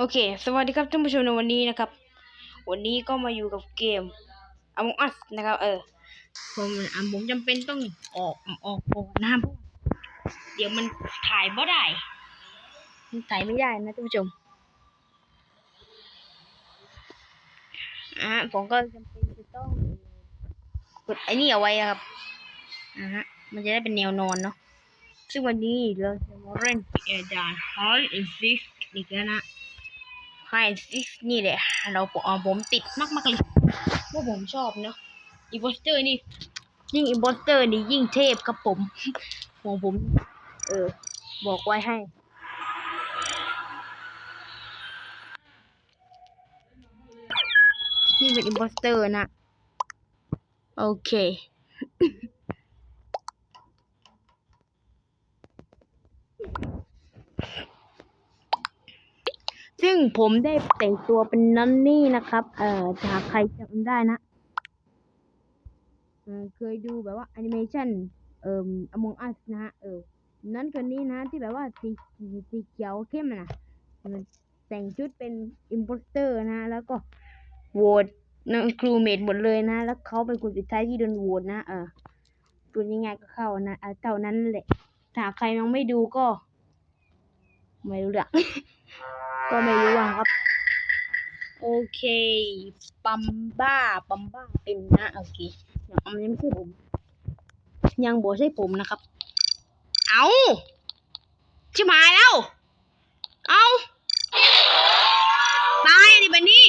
โอเค สวัสดีครับท่านผู้ชมในวันนี้นะครับ วันนี้ก็มาอยู่กับเกม Among Us นะครับ เออ ผมอะผมจำเป็นต้องออกออกออกนะครับเดี๋ยวมันถ่ายไม่ได้ มันถ่ายไม่ได้นะท่านผู้ชม อะผมก็จำเป็นจะต้องกดไอ้นี่เอาไว้ครับ อ่าฮะ มันจะได้เป็นแนวนอนเนาะ ซึ่งวันนี้เราจะมาเล่นเอดาน Hall in Six อีกแล้วนะ ไฮซิสนี่แหละ เราผมเอผมติดมากมากๆเลยว่าผมชอบเนาะอีโบสเตอร์นี่ ยิ่งอีโบสเตอร์นี่ยิ่งเทพครับผมของผม เออ บอกไว้ให้นี่เป็นอิมโพสเตอร์นะ โอเค ซึ่งผมได้แต่งตัวเป็นนันนี่นะครับ เอ่อถ้าใครจำได้นะเเคยดูแบบว่าแอนิเมชันเอ่อ Among Us นะฮะ เออ นั้นคนนี้นะที่แบบว่าสีสีเขียวเข้มนะมันแต่งชุดเป็นอิมโพสเตอร์นะ แล้วก็โหวตนะครูเมดหมดเลยนะ แล้วเขาเป็นคนสุดท้ายที่โดนโหวตนะ เออพูดยังไงก็เข้านะเอาเท่านั้นแหละ ถ้าใครยังไม่ดูก็ ไม่รู้เรื่อง ก็ไม่รู้อะครับ โอเค ปัมบ้า ปัมบ้าเป็นนะโอเคยังอันนี้ไม่ใช่ผม ยังบอกใช่ผมนะครับ เอาชิบหายแล้ว เอาตายดิบันนี้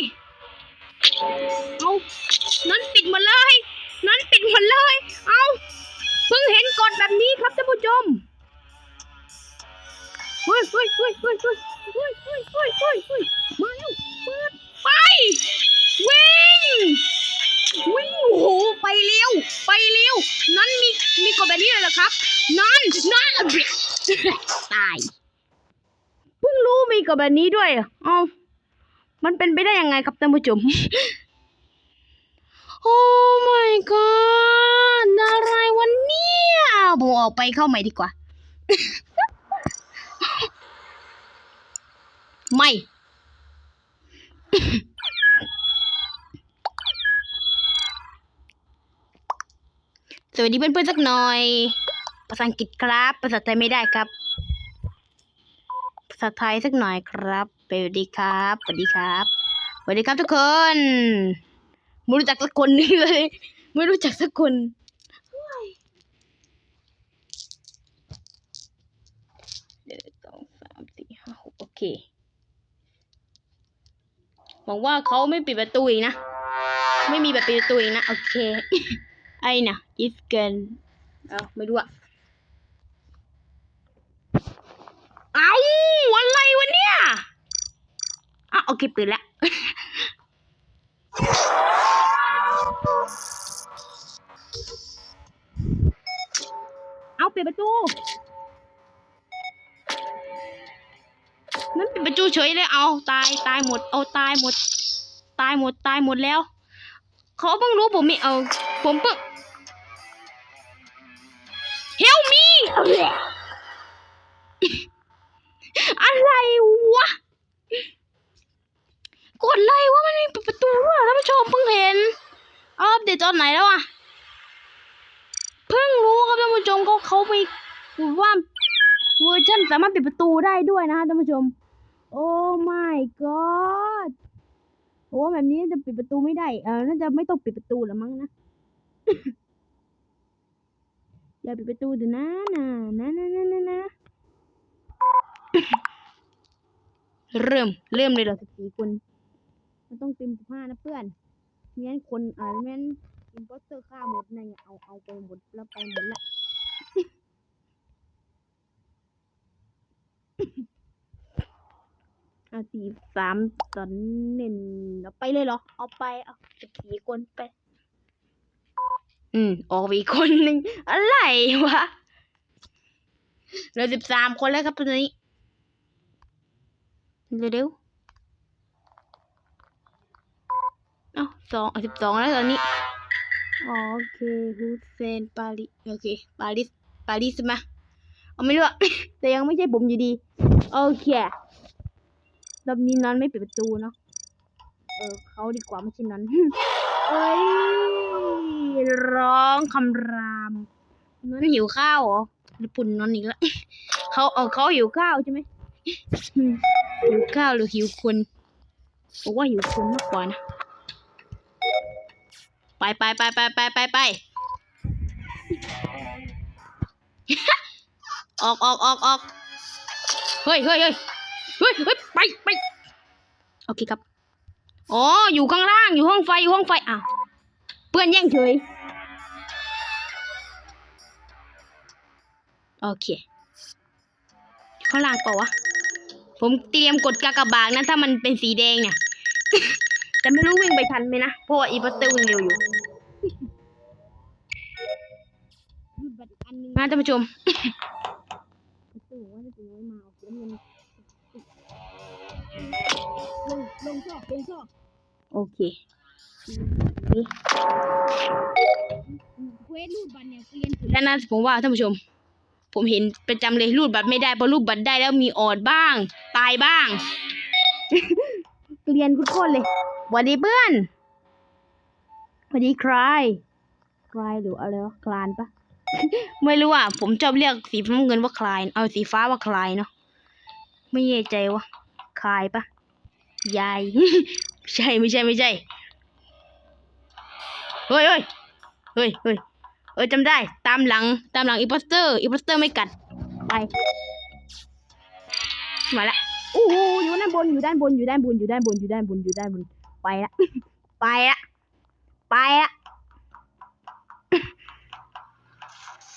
เอานั้นปิดหมดเลย นั้นปิดหมดเลย เอาเพิ่งเห็นกฎแบบนี้ครับท่านผู้ชมเฮ้ยเฮ้ยเฮ้ยเฮ้ย เฮ้ยเฮ้ยเฮ้ยเฮ้ยเฮ้ยมาแล้วเปิดไป วิ่ง วิ่งโอ้โห ไปเร็ว ไปเร็ว นั้นมี มีกฎแบบนี้เลยเหรอครับ นั้นนั้นตาย เพิ่งรู้มีกฎแบบนี้ด้วยเอามันเป็นไปได้ยังไงครับท่านผู้ชม โอ้ my god อะไรวันเนี้ผมออกไปเข้าใหม่ดีกว่า ไม่ สวัสดีเพื่อนๆสักหน่อย ภาษาอังกฤษครับ ภาษาไทยไม่ได้ครับ ภาษาไทยสักหน่อยครับสวัสดีครับสวัสดีครับสวัสดีครับทุกคน ไม่รู้จักสักคนนี่เลย ไม่รู้จักสักคนเดี๋ยวสองสามสี่ห้าหกโอเค หวังว่าเขาไม่ปิดประตูอีกนะ ไม่มีแบบปิดประตูอีกนะ โอเค ไอ้น่ะ if can เอาไม่รู้อะเอาอะไรวะเนี่ยอะโอเคปิดแล้วเอาปิดประตู มันเปิดประตูเฉยเลยเอาตายตายหมด เอาตายหมด ตายหมดตายหมดแล้ว เขาเพิ่งรู้ผมมีเอา ผมเพิ่ง Help me อะไรวะกดไลค์ว่ามันมีประตูด้วยท่านผู้ชมเพิ่งเห็นเอาอัปเดตตอนไหนแล้วอะเพิ่งรู้ครับท่านผู้ชมเขาเขามีว่าเวอร์ชันสามารถปิดประตูได้ด้วยนะฮะท่านผู้ชม โอ้ my god โอ้แบบนี้จะปิดประตูไม่ได้ เออน่าจะไม่ต้องปิดประตูแล้วมั้งนะ อย่าปิดประตูเดี๋ยวนะนะนะนะนะนะนะเริ่ม เริ่มเลยเหรอสิบสี่คน มันต้องเต็มสิบห้านะเพื่อนไม่งั้นคนอ่าไม่งั้นอินโพสเตอร์ฆ่าหมดนั่นไงเอาเอาไปหมดแล้วไปหมดละ เอาสี่สามตอนหนึ่งเอาไปเลยเหรอ เอาไป เอาสิบสี่คนไป อืม ออกไปอีกคนหนึ่งอะไรวะเหลือสิบสามคนแล้วครับตอนนี้ เร็วๆเอ้าสองสิบสองแล้วตอนนี้ โอเคฮุสเซนปารีสโอเค ปารีสปารีสมา เอาไม่รู้อะแต่ยังไม่ใช่ผมอยู่ดี โอเคต รอบนี้นอนไม่ปิดประตูเนาะ เออเขาดีกว่าไม่ใช่นอนเอ้ย ร้องคำรามนอนหิวข้าวเหรอญี่ปุ่นนอนอีกแล้วเขาเออเขาหิวข้าวใช่ไหมหิวข้าวหรือหิวคนบอกว่าหิวคนมากกว่านะ ไปไปไปไปไปไปไปออกออกออกออกเฮ้ยเฮ้ยเฮ้ย เฮ้ยเฮ้ยไปไปโอเคครับอ๋ออยู่ข้างล่างอยู่ห้องไฟอยู่ห้องไฟอะเพื่อนแย่งเฉยโอเคข้างล่างเปล่าวะผมเตรียมกดกากบาทนะถ้ามันเป็นสีแดงเนี่ยแต่ไม่รู้วิ่งไปทันไหมนะเพราะว่าอีปัตเตอร์วิ่งเร็วอยู่นะท่านผู้ชม ลงลงชอบลงชอบโอเคนี่เควสรูดบัตรเนี่ยเรียนแล้วนะผมว่าท่านผู้ชม ผมเห็นประจำเลยรูดบัตรไม่ได้พอรูดบัตรได้แล้วมีออดบ้าง ตายบ้างเรียนโคตรเลยสวัสดีเพื่อนสวัสดีใครใครหรืออะไรวะคลานปะไม่รู้อะ ผมชอบเรียกสีน้ำเงินว่าคลาย เอาสีฟ้าว่าคลายเนาะ ไม่แน่ใจว่า คลายปะยาย ใช่ไม่ใช่ไม่ใช่เฮ้ยเฮ้ยเฮ้ยเฮ้ยเออจำได้ ตามหลัง ตามหลังอีโปสเตอร์อีโปสเตอร์ไม่กัด ไป มาละโอ้โหอยู่ด้านบน อยู่ด้านบน อยู่ด้านบน อยู่ด้านบน อยู่ด้านบน อยู่ด้านบน ไปละ ไปละ ไปละ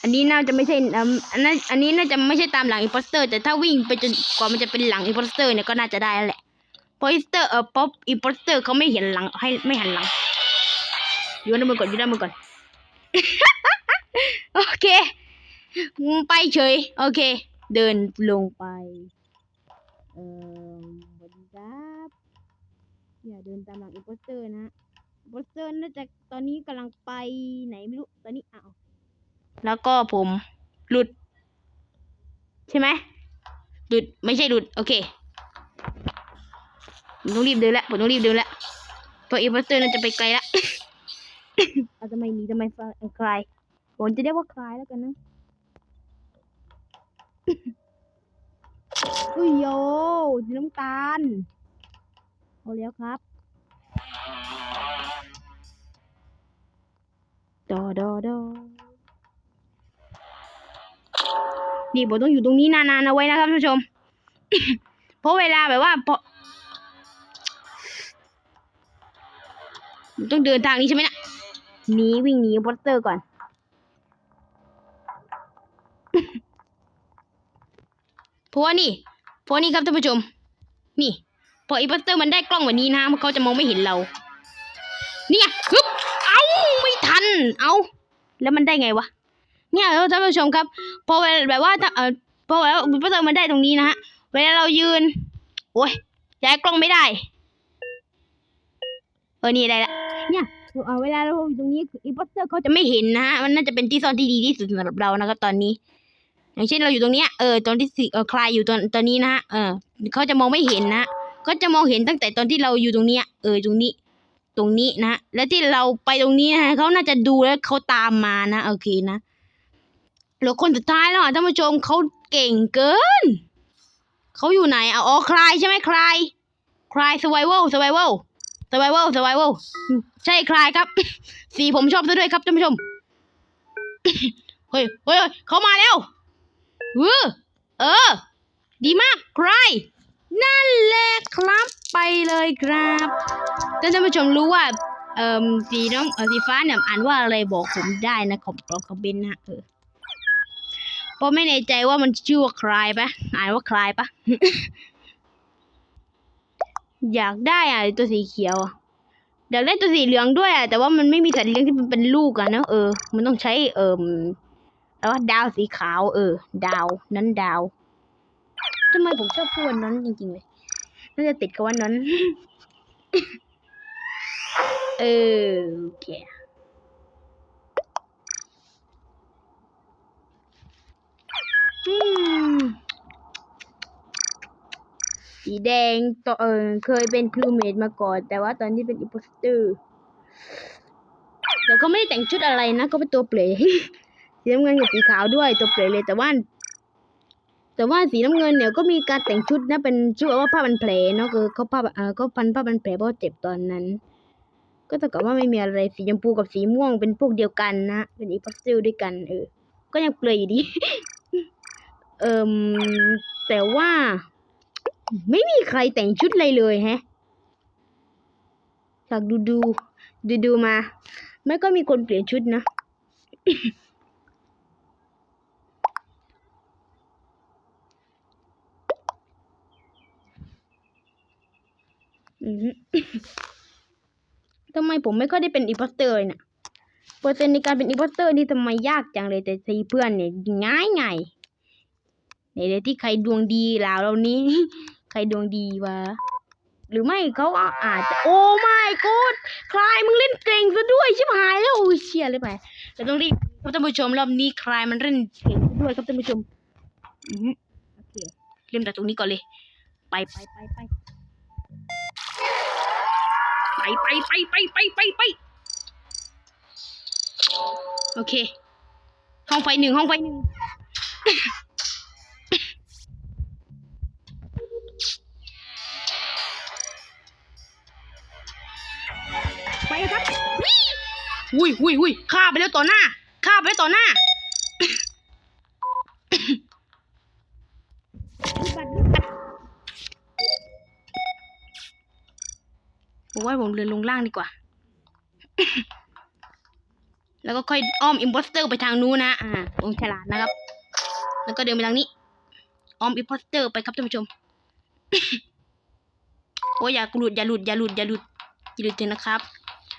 อันนี้น่าจะไม่ใช่อันนั้นอันนี้น่าจะไม่ใช่ตามหลังอีโปสเตอร์ แต่ถ้าวิ่งไปจนกว่ามันจะเป็นหลังอีโปสเตอร์เนี่ยก็น่าจะได้แหละเพราะอีสเตอร์เออป๊อปอีโปสเตอร์เขาไม่เห็นหลังให้ไม่หันหลังอยู่ด้านบนก่อนอยู่ด้านบนก่อนโอเคไปเฉย โอเค เดินลงไป เอ่อสวัสดีครับอย่าเดินตามหลังอีโปสเตอร์นะอีโปสเตอร์น่าจะตอนนี้กำลังไปไหนไม่รู้ ตอนนี้อ้าว แล้วก็ผมหลุด ใช่ไหมหลุดไม่ใช่หลุด โอเคผมต้องรีบเดินแล้วผมต้องรีบเดินแล้วตัวอีโปสเตอร์น่าจะไปไกลละเอาทำไมหนีทำไมฟ้าคลายผมจะเรียกว่าคลายแล้วกันนะอุ้ยโยสีน้ำตาลเอาแล้วครับดอดอดอ นี่ผมต้องอยู่ตรงนี้นานๆเอาไว้นะครับท่านผู้ชม เพราะเวลาแบบว่าพอผมต้องเดินทางนี้ใช่ไหมนะหนีวิ่งหนีโปสเตอร์ก่อน เพราะว่านี่ เพราะนี่ครับท่านผู้ชม นี่ พออีโปสเตอร์มันได้กล้องแบบนี้นะเขาจะมองไม่เห็นเรา เนี่ยฮึบเอาไม่ทัน เอา แล้วมันได้ไงวะ เนี่ยท่านผู้ชมครับ พอเวลาแบบว่าเออพอเวลาอีโปสเตอร์มันได้ตรงนี้นะฮะ เวลาเรายืน โอ้ยย้ายกล้องไม่ได้ เออ นี่ได้ละ เนี่ยเวลาเราอยู่ตรงนี้อีโปสเตอร์เขาจะไม่เห็นนะฮะ มันน่าจะเป็นที่ซ่อนที่ดีที่สุดสำหรับเรานะครับตอนนี้ อย่างเช่นเราอยู่ตรงเนี้ย เออ ตอนที่สิเออคลายอยู่ตอนตอนนี้นะฮะ เออ เขาจะมองไม่เห็นนะ ก็จะมองเห็นตั้งแต่ตอนที่เราอยู่ตรงเนี้ย เออ ตรงนี้ ตรงนี้นะ และที่เราไปตรงนี้นะเขาน่าจะดูแล้วเขาตามมานะ โอเคนะ แล้วคนสุดท้ายแล้วอะท่านผู้ชมเขาเก่งเกิน เขาอยู่ไหนอะอ๋อคลายใช่ไหมคลายคลายสไวเวลสไวเวลสไวเวลสไวเวลใช่คลายครับ สีผมชอบซะด้วยครับท่านผู้ชม เฮ้ยเฮ้ยเขามาแล้วเออเออ ดีมากใครนั่นแหละครับไปเลยครับถ้าท่านผู้ชมรู้ว่าเอ่อสีน้องเอ่อสีฟ้าเนี่ยอ่านว่าอะไรบอกผมได้นะขอบขอบคอมเมนต์นะเออ ราะไม่แน่ใจว่ามันชื่อว่าคลายปะอ่านว่าคลายปะ อยากได้อะตัวสีเขียวอะอยากได้ตัวสีเหลืองด้วยอะแต่ว่ามันไม่มีสัตว์เลี้ยงที่มันเป็นลูกอะเนอะเออ มันต้องใช้เอ่อแล้วว่าดาวสีขาว เออ ดาว นั้นดาวทำไมผมชอบพูดวันนั้นจริงๆเลยน่าจะติดกับวันนั้น เออโอเคอืม สีแดงตัวเออเคยเป็นครูเมดมาก่อน แต่ว่าตอนนี้เป็นอิ p โ s สเตอร์แต่ก็ไม่ได้แต่งชุดอะไรนะ ก็เป็นตัวเปลสีน้ำเงินกับสีขาวด้วยตัวเปลเลยแต่ว่า แต่ว่าสีน้ำเงินเนี่ยก็มีการแต่งชุดนะเป็นชุดว่าผ้าพันแผลเนาะคือเขาผ้าเออเขาพันผ้าพันแผลเพราะเจ็บตอนนั้น ก็เท่ากับว่าไม่มีอะไรสีชมพูกับสีม่วงเป็นพวกเดียวกันนะเป็นอีพัสซิลด้วยกันเออก็ยังเปลยอยู่ดี เอิมแต่ว่า ไม่มีใครแต่งชุดอะไรเลยแฮะจากดูดูดูดูมา ไม่ก็มีคนเปลี่ยนชุดนะอือฮึทำไมผมไม่ค่อยได้เป็นอีพอสเตอร์เลยเนะเปอร์เซ็นต์ในการเป็นอีพอสเตอร์นี่ทำไมยากจังเลยแต่ทีเพื่อนเนี่ยง่ายง่าย ในเดที่ใครดวงดีลาวเรานี้ ใครดวงดีวะ หรือไม่เขาอาจจะโอ้ไม่กูดคลายมึงเล่นเก่งซะด้วยชิบหายแล้วโอ้ยเชียเลยไปแต่ต้องรีบครับท่านผู้ชมรอบนี้คลายมันเล่นเก่งซะด้วยครับท่านผู้ชมอือโอเคเริ่มจากตรงนี้ก่อนเลย ไปไปไปไปไปไปไปไปไปไปไปโอเค ห้องไฟหนึ่งห้องไฟหนึ่ง อุ้ยอุ้ยอุ้ยฆ่าไปแล้วต่อหน้าฆ่าไปแล้วต่อหน้าผมว่าผมเดินลงล่างดีกว่า แล้วก็ค่อยอ้อมอิมโพสเตอร์ไปทางนู้นนะ อ่าผมฉลาดนะครับ แล้วก็เดินไปทางนี้ อ้อมอิมโพสเตอร์ไปครับท่านผู้ชม โอ้ยอย่าหลุดอย่าหลุดอย่าหลุดอย่าหลุดอย่าหลุดเถอะนะครับ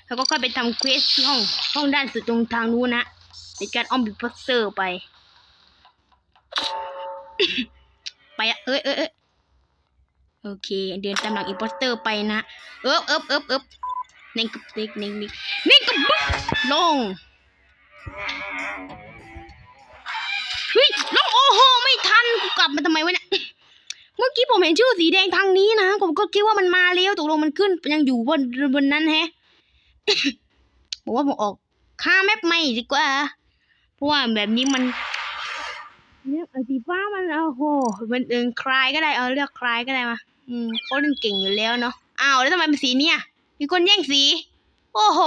แล้วก็ค่อยไปทำเควสที่ห้องห้องด้านสุดตรงทางนู้นนะในการอ้อมอิมโพสเตอร์ไป ไปอะเอ้ยเอ้ยเอโอเค เดินตามหลังอิมโพสเตอร์ไปนะ เอิบเอิบเอิบเอิบนิ่งกับนิ่งนิ่งนิ่งนิ่งกับบึ๊บลงเฮ้ยลงโอ้โหไม่ทันกูกลับมาทำไมวะเนี่ยเมื่อกี้ผมเห็นชื่อสีแดงทางนี้นะ ผมก็คิดว่ามันมาแล้วตกลงมันขึ้นยังอยู่บนบนนั้นแฮะ บอกว่าผมออกค่าแมปใหม่ดีกว่า เพราะว่าแบบนี้มันเนี่ยสีฟ้ามันโอ้โหมันเดินคลายก็ได้ เอาเลือกคลายก็ได้มา อืมเขาเล่นเก่งอยู่แล้วเนาะ อ้าวแล้วทำไมเป็นสีเนี่ยมีคนแย่งสี โอ้โห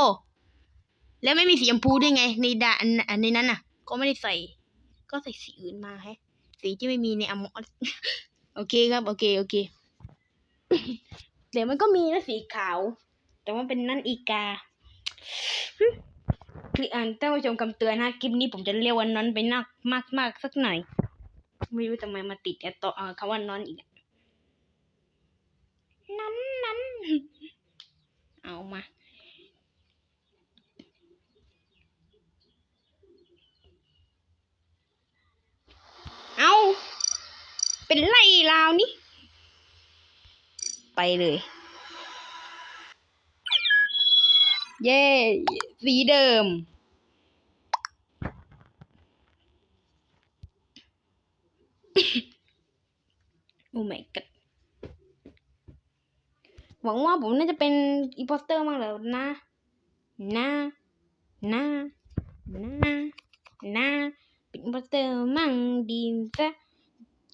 แล้วไม่มีสีชมพูด้วยไง ในดาอันในนั้นน่ะ ก็ไม่ได้ใส่ ก็ใส่สีอื่นมาแฮะ สีที่ไม่มีในอมอโอเคครับ โอเค โอเคเดี๋ยวมันก็มีนะสีขาว แต่ว่าเป็นนั่นอีกา คืออ่านท่านผู้ชมคำเตือนนะคลิปนี้ผมจะเรียกว่านอนไปนักมากมากๆสักหน่อย ไม่รู้ทำไมมาติดแอตต่อเอ่อคำว่านอนอีกอะนั้นนั้นเอามาเอาเป็นไล่ลาวนี่ ไปเลย เย้ สีเดิม โอ้ my god หวังว่าผมน่าจะเป็นอีโพสเตอร์มากแล้วนะ นะ นะ นะ นะเป็นอีโพสเตอร์มั่งดีซะ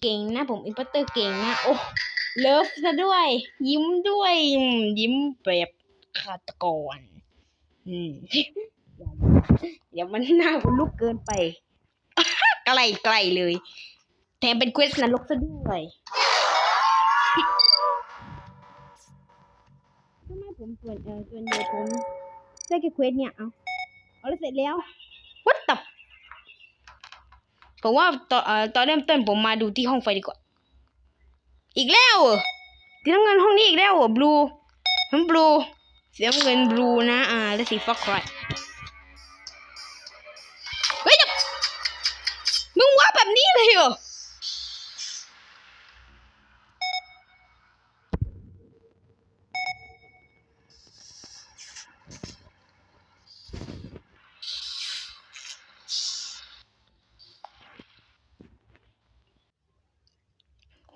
เก่งนะ ผมอีโพสเตอร์เก่งนะ โอ้เลิฟซะด้วย ยิ้มด้วย ยิ้มแบบฆาตกร อืมอย่ามันหน้าลุกเกินไป ไกลไกลๆเลย แถมเป็นเควสนรกซะด้วยทำไมผมส่วนเออส่วนใหญ่ผมได้แค่เควสเนี่ย เอาเอาแล้วเสร็จแล้ว what the ผมว่าตอนเอ่อตอนเริ่มต้นผมมาดูที่ห้องไฟดีกว่า อีกแล้วเหรอสีน้ำเงินห้องนี้อีกแล้วเหรอบลูน้ำบลู สีน้ำเงินบลูนะ อ่า และสีฟ้าครายเฮ้ยเดี๋ยวมึงว่าแบบนี้เลยเหรอ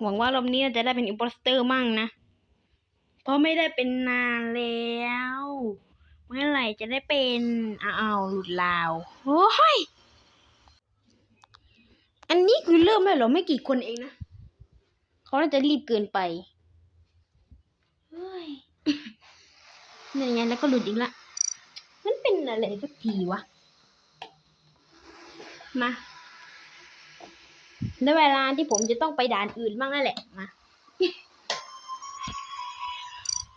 หวังว่ารอบนี้จะได้เป็นอิมโพสเตอร์มั่งนะ เพราะไม่ได้เป็นนานแล้ว เมื่อไหร่จะได้เป็นอ้าวหลุดลาวโอ้ยอันนี้คือเริ่มแล้วเหรอไม่กี่คนเองนะเขาน่าจะรีบเกินไปเฮ้ยนี่ไงแล้วก็หลุดอีกละ มันเป็นอะไรสักทีวะ มาได้เวลาที่ผมจะต้องไปด่านอื่นบ้างแล้วแหละ มา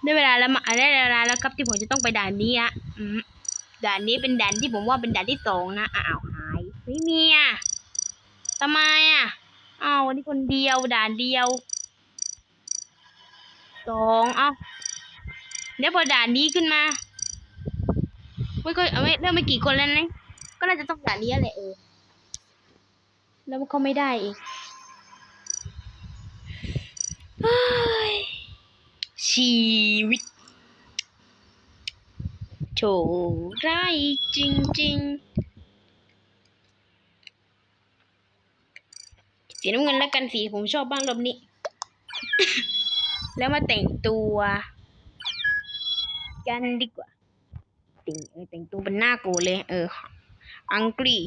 ได้เวลาแล้วมาได้เวลาแล้วครับที่ผมจะต้องไปด่านนี้อะด่านนี้เป็นด่านที่ผมว่าเป็นด่านที่สองนะอ้าวหายไม่มีอะทำไมอะอ้าววันนี้คนเดียวด่านเดียวสองเอ้าเดี๋ยวพอด่านนี้ขึ้นมาไม่ก็เอาไม่เริ่มไม่กี่คนแล้วนะก็น่าจะต้องด่านนี้แหละเออแล้วมันเขาไม่ได้เองเฮ้ย ชีวิตโถร้ายจริงๆ สีน้ำเงินแล้วกันสีผมชอบบ้างรอบนี้ แล้วมาแต่งตัว กันดีกว่า แต่งเออแต่งตัวเป็นหน้าโกรธเลย เออ อังกฤษ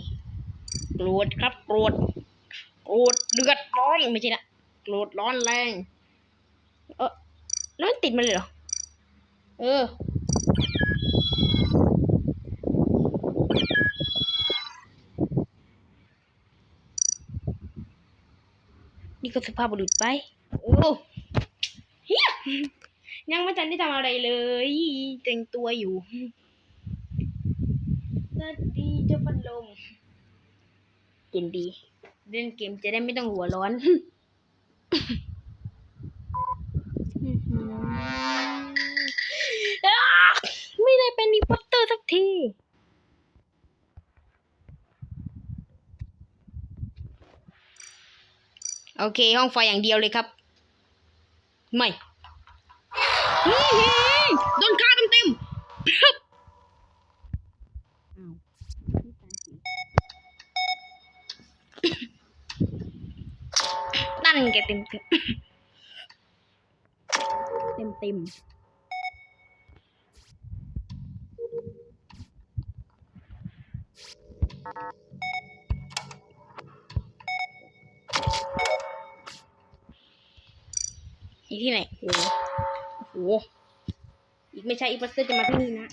โกรธครับโกรธโกรธเดือดร้อนไม่ใช่ละโกรธร้อนแรง เออ แล้วมันติดมันเลยเหรอ เออ นี่ก็สภาพบุรุษไป โอ้เฮียยังไม่ทันได้ทำอะไรเลย แต่งตัวอยู่สวัสดีเจ้าพัดลมเกมดี เล่นเกมจะได้ไม่ต้องหัวร้อน เป็นอีโปสเตอร์สักที โอเค ห้องไฟอย่างเดียวเลยครับ ไม่โดนฆ่าเต็มเต็มๆพึบนั่นแกเต็มเต็มเต็มเต็ม อีกที่ไหนโอ้โห อีกไม่ใช่อีปัสเตอร์จะมาที่นี่นะ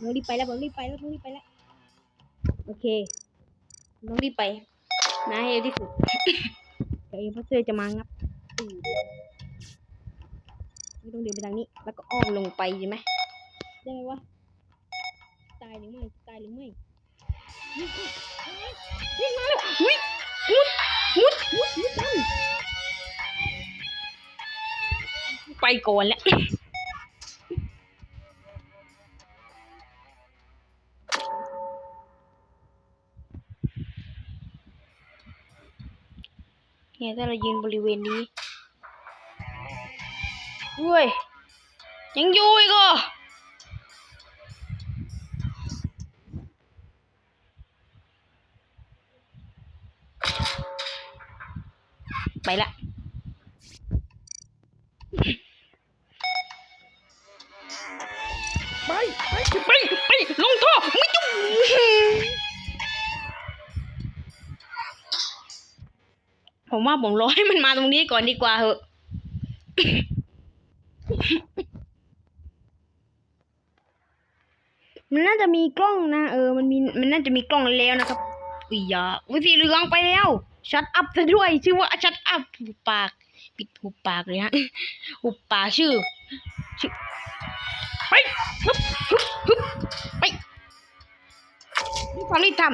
น้องรีบไปแล้วผมรีบไปแล้วน้องรีบไปแล้ว โอเคน้องรีบไปนะให้เร็วที่สุดเดี๋ยวอีปัสเตอร์จะมางับไม่ต้องเดินไปทางนี้ แล้วก็อ้อมลงไปใช่ไหม ได้ไหมวะ ตายหรือไม่ ตายหรือไม่วิ่งวิ่งมาแล้ววิ่งมุดมุดมุดมุดนั่นไปก่อนแล้วเนี่ยถ้าเรายืนบริเวณนี้เฮ้ยยังอยู่อีกเหรอไป ละไปไปไปไปลงท่อไม่ต้องผมว่าผมรอให้มันมาตรงนี้ก่อนดีกว่าเหอะมันน่าจะมีกล้องนะ เออ มันมี มันน่าจะมีกล้องแล้วนะครับอุ้ยอยาอุ้ยสีเหลืองไปแล้ว ชัดอัพซะด้วย ชื่อว่าชัดอัพหุบปาก ปิดหุบปากเลยฮะหุบปากชื่อชื่อไปฮึบฮึบฮึบไปนี่ความรีบทำ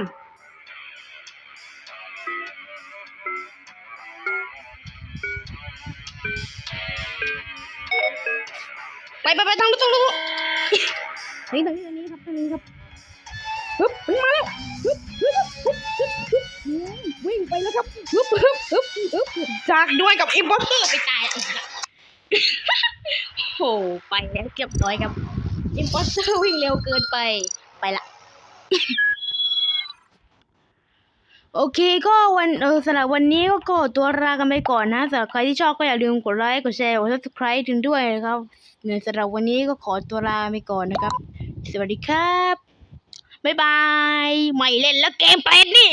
ไปไปไปทางนู้นทางนู้นนี่ทางนี้ทางนี้ครับทางนี้ครับฮึบมาแล้วฮึบฮึบ วิ่งไปแล้วครับฮึบฮึบฮึบฮึบจากด้วยกับอิมพอร์เตอร์ไปตายอะโหไปแล้วเรียบร้อยครับอิมพอสเตอร์วิ่งเร็วเกินไปไปละโอเคก็วันเออสำหรับวันนี้ก็ขอตัวลากันไปก่อนนะสำหรับใครที่ชอบก็อย่าลืมกดไลค์กดแชร์กด subscribe ถึงด้วยนะครับเนี่ยสำหรับวันนี้ก็ขอตัวลาไปก่อนนะครับ สวัสดีครับ บ๊ายบาย ไม่เล่นแล้วเกมเป็ดนี่